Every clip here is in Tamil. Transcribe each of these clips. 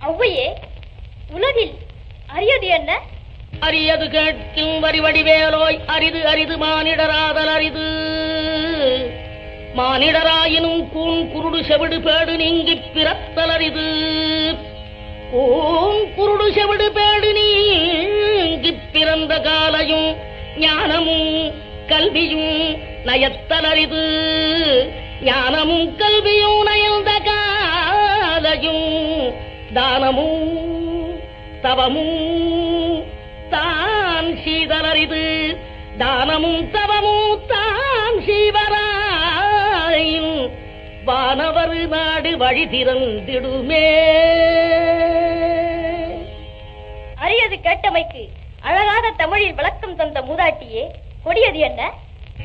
ஔவையே உலகில் அரியது என்ன? அரியது கேட்கும் வரிவடிவேலோய் அரிது அரிது மானிடராதல் அரிது. மானிடராயினும் கூண் குருடு செவிடு பேடு நீங்கி பிறத்தல் அரிது. கூன் குருடு செவிடு பேடு நீங்கி பிறந்த காலையும் ஞானமும் கல்வியும் நயத்தல் அரிது. ஞானமும் கல்வியும் நயந்த காலையும் தானமும் தவமும் தான் சீதலரிது தானமும் தவமும் தான் சீவராயின் வானவர் நாடு வழி திறந்திடுமே. அரியது கேட்டமைக்கு அழகாக தமிழில் விளக்கம் தந்த மூதாட்டியே கொடியது என்ன?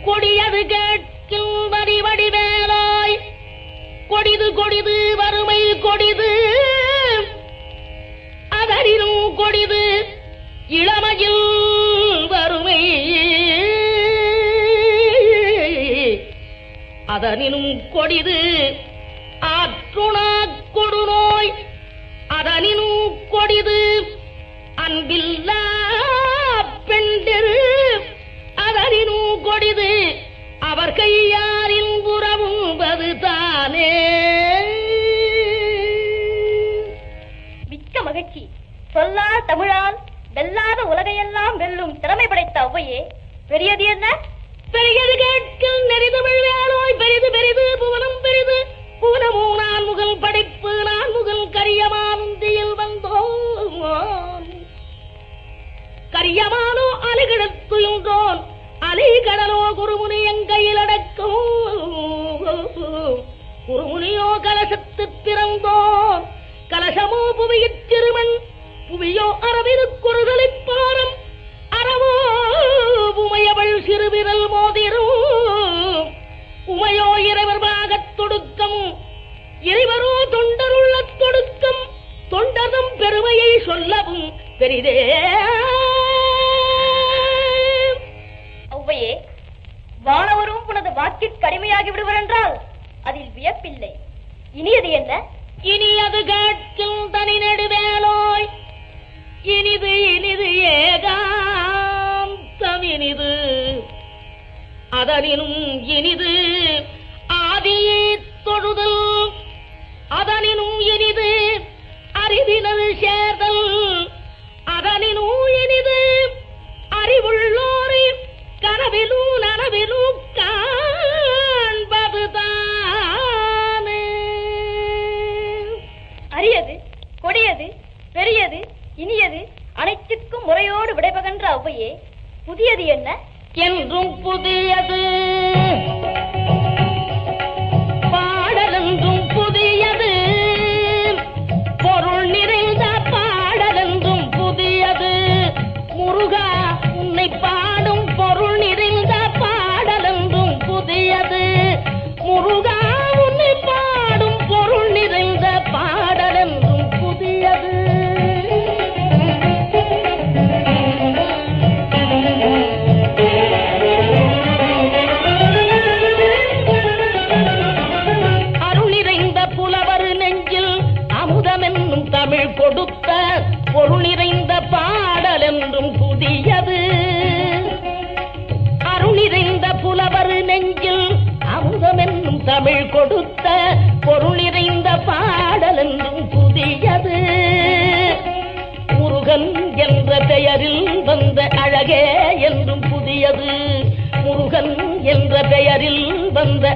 கொடியது கேட்கும் வரி வடிவேலாய் கொடிது கொடிது வறுமை கொடிது. அதனினும் கொடிது இளமையில் வறுமை. அதனினும் கொடிது ஆற்றுணா கொடுநோய். அதனினும் கொடிது அன்பில்லா திறமை பெரியது என்ன? பெரியது கேட்கும் நெறிதமிழ் வேலோய் பெரிது பெரிது புவனம் பெரிது புவனமோ நான் முகல் படைப்பு நான் முகல் கரியமானுந்தியில் வந்தோம். கரியமானோ அலைகிடத்துயின்றோன் அலை கடலோ குருமுனி எங்கையில் அடக்கும். குருமுனியோ கலசத்து பிறந்தோன் கலசமோ புவியிற் திருமண் புவியோ அரவிருக்குறுதலைப் பாரம். சிறுவிரல்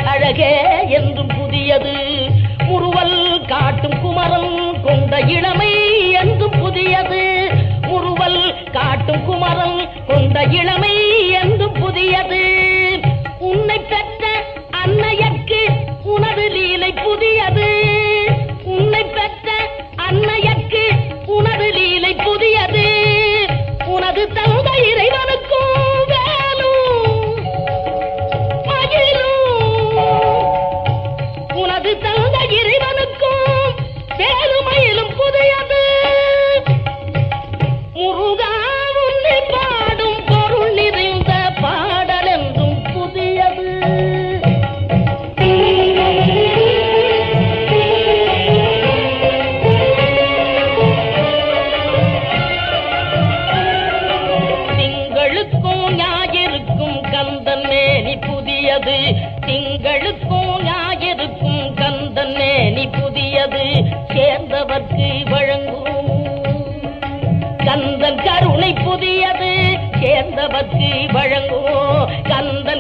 அழகே என்றும் புதியது. முறுவல் காட்டும் குமரன் கொண்ட இளமை என்றும் புதியது. முறுவல் காட்டும் குமரன் திங்களுக்கும் ஞாயிற்கும் கந்தன் மேனி புதியது சேர்ந்தவர்க்கு வழங்கும். கந்தன் கருணை புதியது சேர்ந்தவர்க்கு வழங்கும். கந்தன்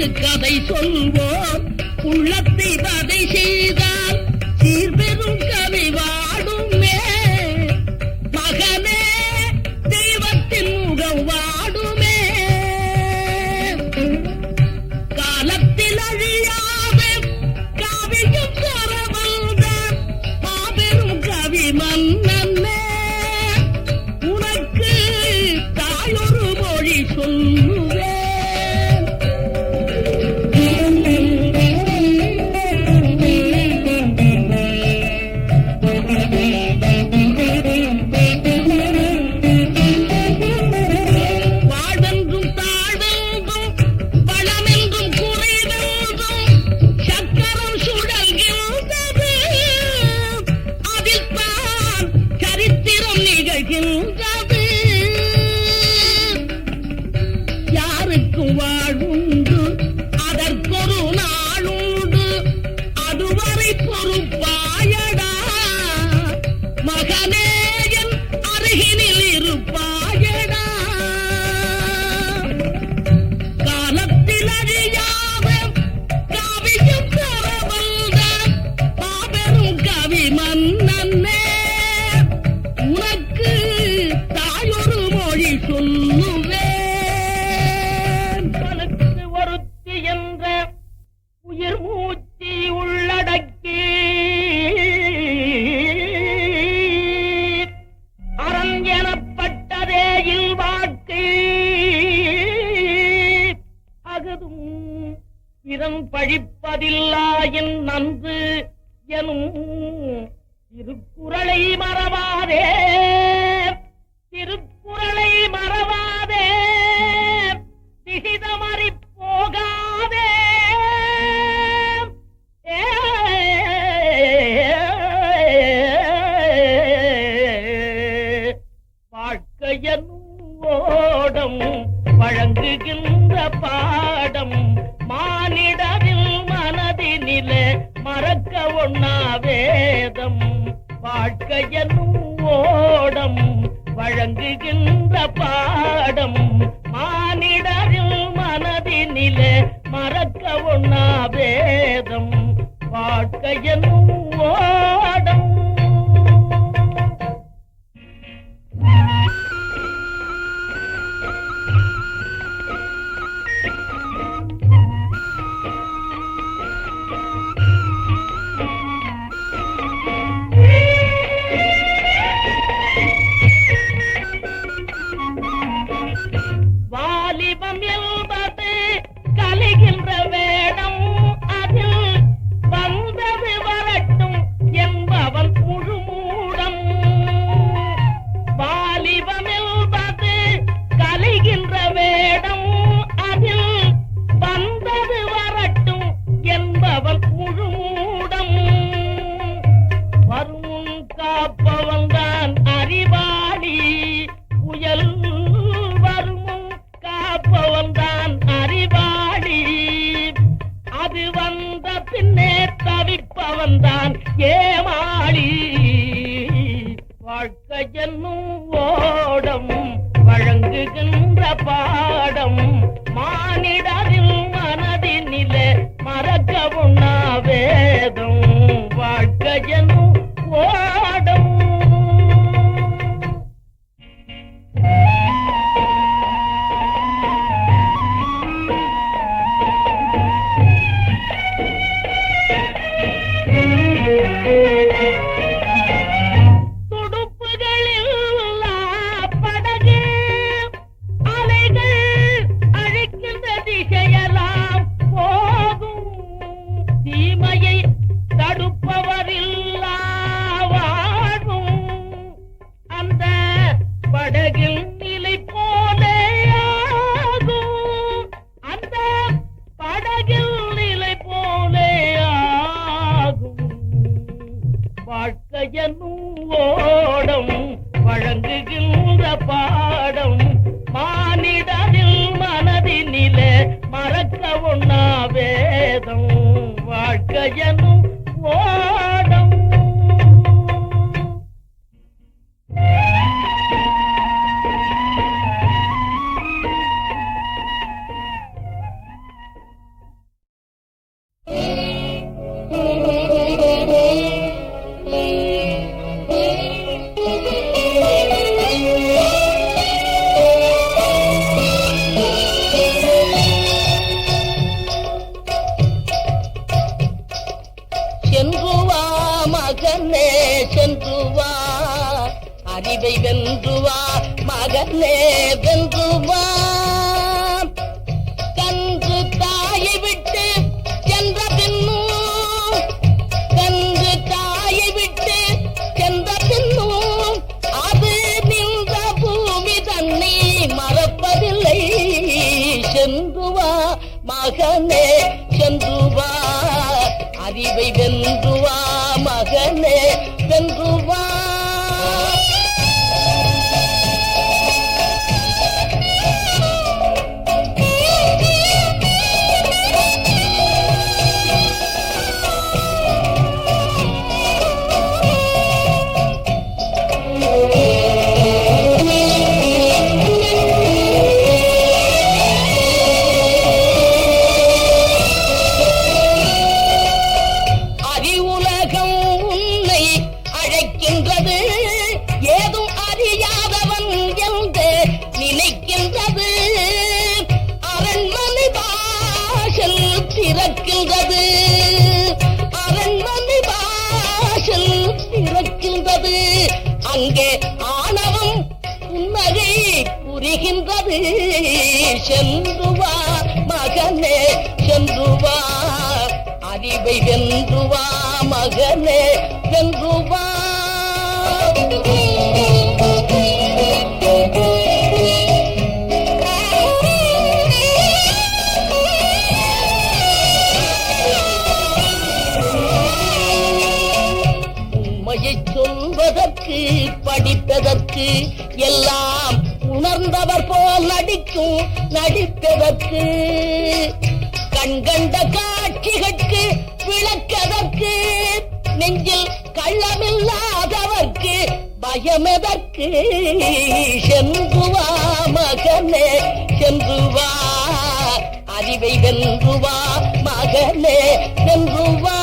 உனக்கு கதை சொல்வோம். உள்ளத்தை கதை செய்தால் சீர்பெரும் கவிவா ஓடம் வழங்குகின்ற பாடம் மானிடவில் மனதினிலே மறக்க ஒண்ணா வேதம். வாழ்க்கையனும் ஓடம் வழங்குகின்ற பாடம் மானிடரில் மனதினிலே மறக்க ஒண்ணா வேதம். வாழ்க்கையனும் ஓ பழகுகின்ற பாடம் மானிடரின் மனதினிலே மறக்க உண்ணா வேதம் வாழ்க்கையன் படகில் பிறக்கின்றது அங்கே ஆணவம் உண்மையை புரிகின்றது. சென்றுவா மகனே சென்றுவா அறிவை வென்றுவா மகனே வென்றுவா நடிப்பதற்கு எல்லாம் உணர்ந்தவர் போல் நடிக்கும் நடிப்பதற்கு கண்கண்ட காட்சிகளுக்கு விளக்கதற்கு. நெஞ்சில் கள்ளமில்லாதவர்க்கு பயமெதற்கு. சென்றுவா மகனே சென்றுவா அறிவை வென்றுவா மகனே சென்றுவா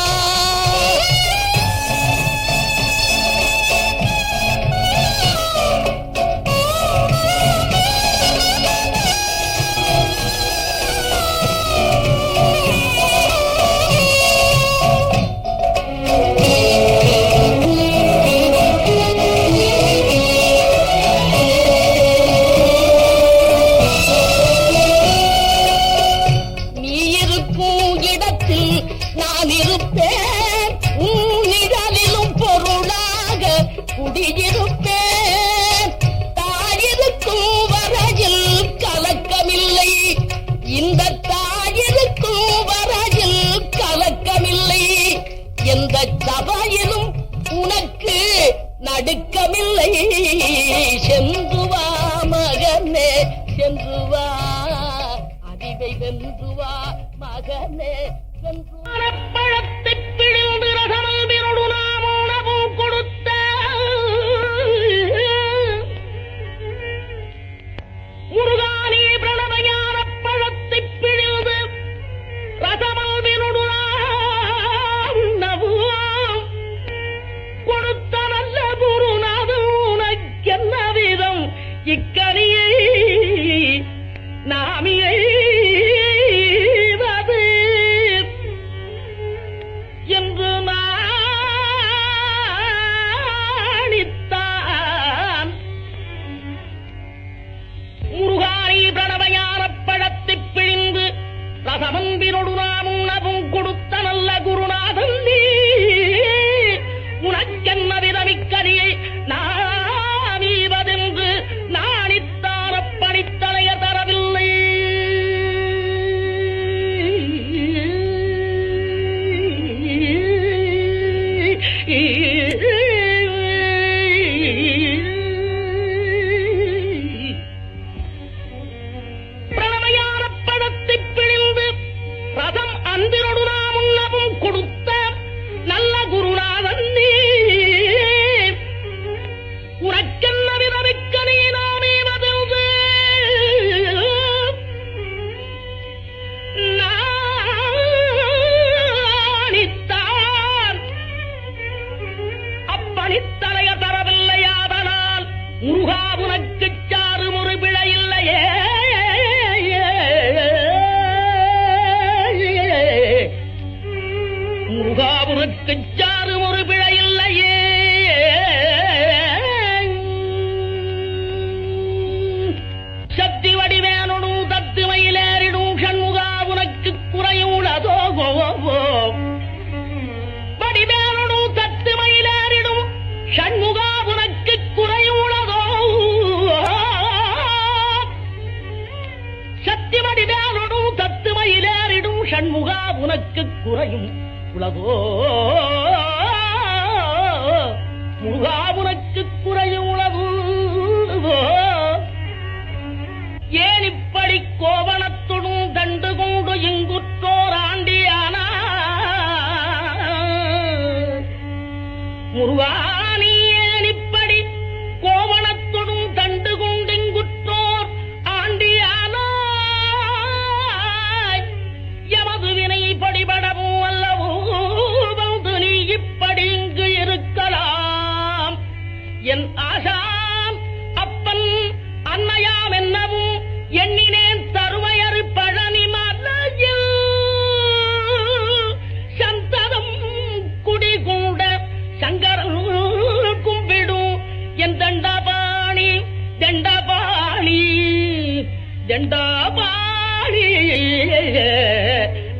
அவனுக்கு சாறு ஒரு பிழையில்லையே சக்தி வடிவேனும் தத்து மயிலேறிடும் ஷண்முகா உனக்கு குறையுள்ளதோ கோவோ வடிவேனும் தத்து மயிலேறிடும் ஷண்முகா உனக்கு குறையுள்ளதோ சக்தி வடிவேனும் தத்து மயிலேறிடும் ஷண்முகா உனக்கு குறையும். calculador.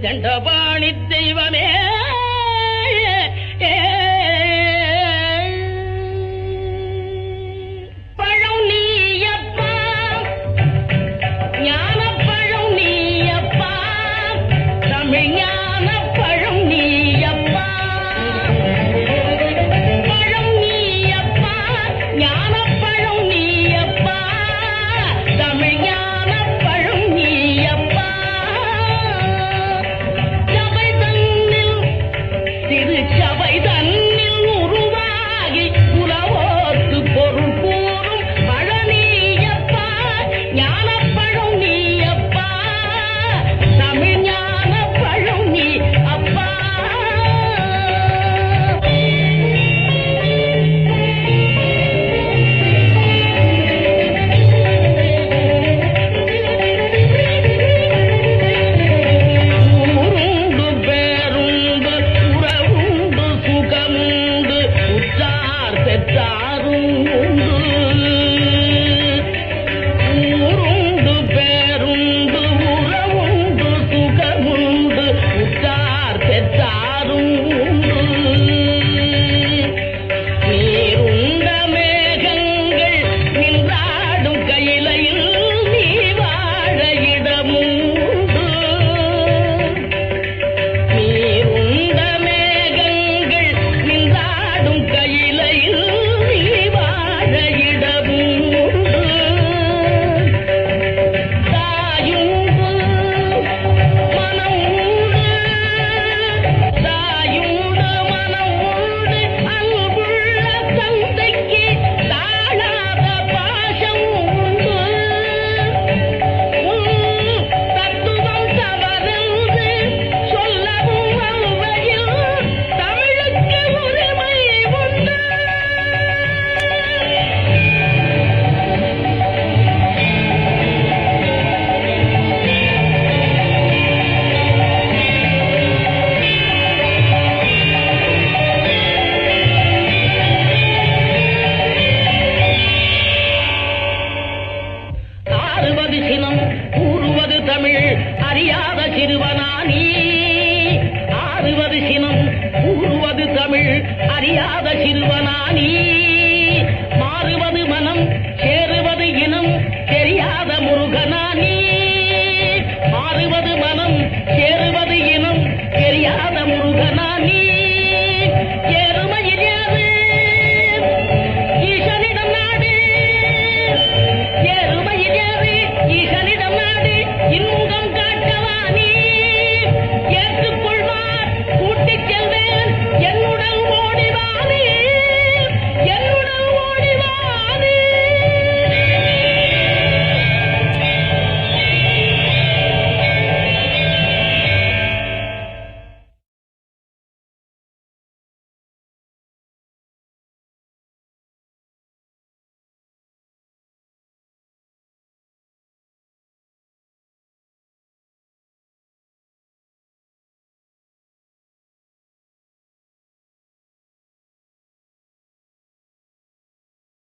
தண்ட பாணி தெய்வமே.